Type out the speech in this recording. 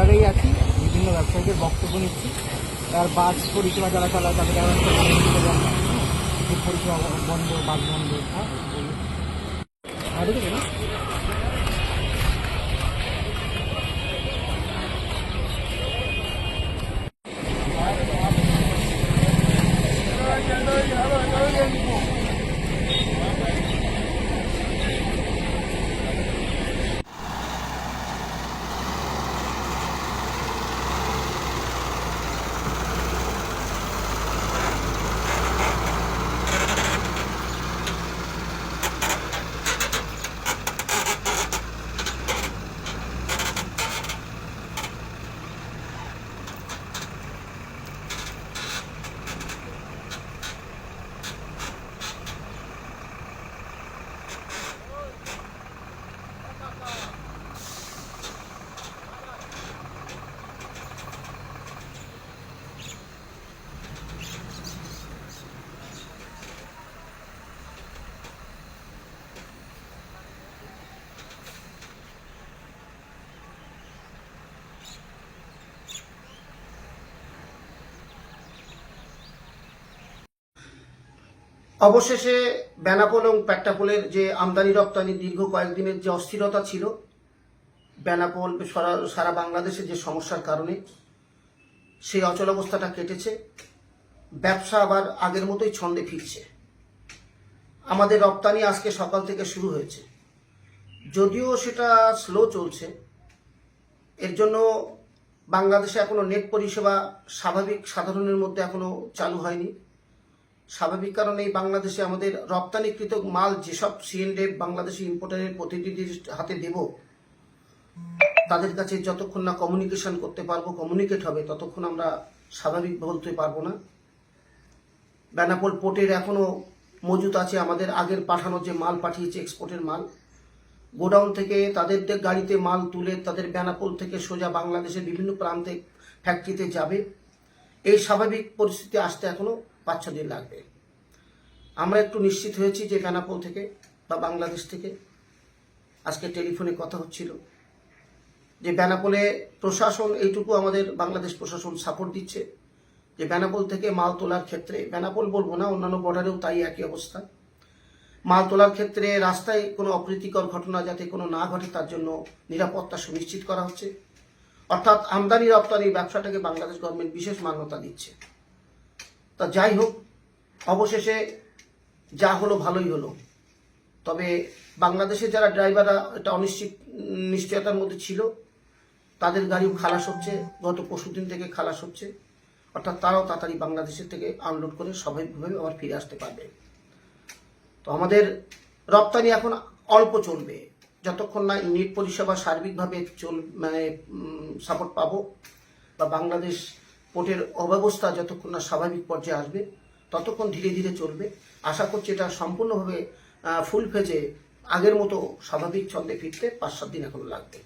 করেই আছি, বিভিন্ন ব্যবসায়ীদের বক্তব্য নিচ্ছি। আর বাস পরিষেবা যারা চালায় তাদের পরিষেবা বন্ধ বাস বন্ধ হ্যাঁ বলুন। হ্যাঁ, দেখেছ না? অবশেষে বেনাপোল এবং প্যাট্টাপোলের যে আমদানি রপ্তানি দীর্ঘ কয়েকদিনের যে অস্থিরতা ছিল, বেনাপোল সারা বাংলাদেশে যে সমস্যার কারণে সেই অচল অবস্থাটা কেটেছে। ব্যবসা আবার আগের মতোই ছন্দে ফিরছে। আমাদের রপ্তানি আজকে সকাল থেকে শুরু হয়েছে। যদিও সেটা স্লো চলছে, এর জন্য বাংলাদেশে এখনও নেট পরিষেবা স্বাভাবিক সাধারণের মধ্যে এখনও চালু হয়নি। স্বাভাবিক কারণেই বাংলাদেশে আমাদের রপ্তানিকৃত মাল যেসব সিএনডে বাংলাদেশি ইম্পোর্টারের প্রতিনিধির হাতে দেব, তাদের কাছে যতক্ষণ না কমিউনিকেশন করতে পারব কমিউনিকেট হবে, ততক্ষণ আমরা স্বাভাবিক বলতে পারব না। বেনাপোল পোর্টের এখনও মজুত আছে আমাদের আগের পাঠানো যে মাল পাঠিয়েছে এক্সপোর্টের মাল। গোডাউন থেকে তাদের গাড়িতে মাল তুলে তাদের বেনাপোল থেকে সোজা বাংলাদেশের বিভিন্ন প্রান্তে ফ্যাক্টরিতে যাবে। এই স্বাভাবিক পরিস্থিতি আসতে এখনও পাঁচ ছ দিন লাগবে। আমরা একটু নিশ্চিত হয়েছি যে বেনাপোল থেকে বা বাংলাদেশ থেকে আজকে টেলিফোনে কথা হচ্ছিল যে বেনাপোলে প্রশাসন এইটুকু আমাদের বাংলাদেশ প্রশাসন সাপোর্ট দিচ্ছে, যে বেনাপোল থেকে মাল তোলার ক্ষেত্রে, বেনাপোল বলব না, অন্যান্য বর্ডারেও তাই একই অবস্থা। মাল তোলার ক্ষেত্রে রাস্তায় কোনো অপ্রীতিকর ঘটনা যাতে কোনো না ঘটে তার জন্য নিরাপত্তা সুনিশ্চিত করা হচ্ছে। অর্থাৎ আমদানি রপ্তানি ব্যবসাটাকে বাংলাদেশ গভর্নমেন্ট বিশেষ মান্যতা দিচ্ছে। তা যাই হোক, অবশেষে যা হলো ভালোই হলো। তবে বাংলাদেশে যারা ড্রাইভাররা এটা অনিশ্চিত নিশ্চয়তার মধ্যে ছিল, তাদের গাড়িও খালাস হচ্ছে, গত পরশুদিন থেকে খালাস হচ্ছে। অর্থাৎ তারাও তাড়াতাড়ি বাংলাদেশের থেকে আনলোড করে স্বাভাবিকভাবে আবার ফিরে আসতে পারবে। তো আমাদের রপ্তানি এখন অল্প চলবে। যতক্ষণ না নেট পরিষেবা সার্বিকভাবে চল মানে সাপোর্ট পাবো বা বাংলাদেশ পোর্টের অব্যবস্থা যতক্ষণ না স্বাভাবিক পর্যায়ে আসবে, ততক্ষণ ধীরে ধীরে চলবে। আশা করছি এটা সম্পূর্ণভাবে ফুল ফেজে আগের মতো স্বাভাবিক ছন্দে ফিরতে পাঁচ সাত দিন এখনও লাগবে।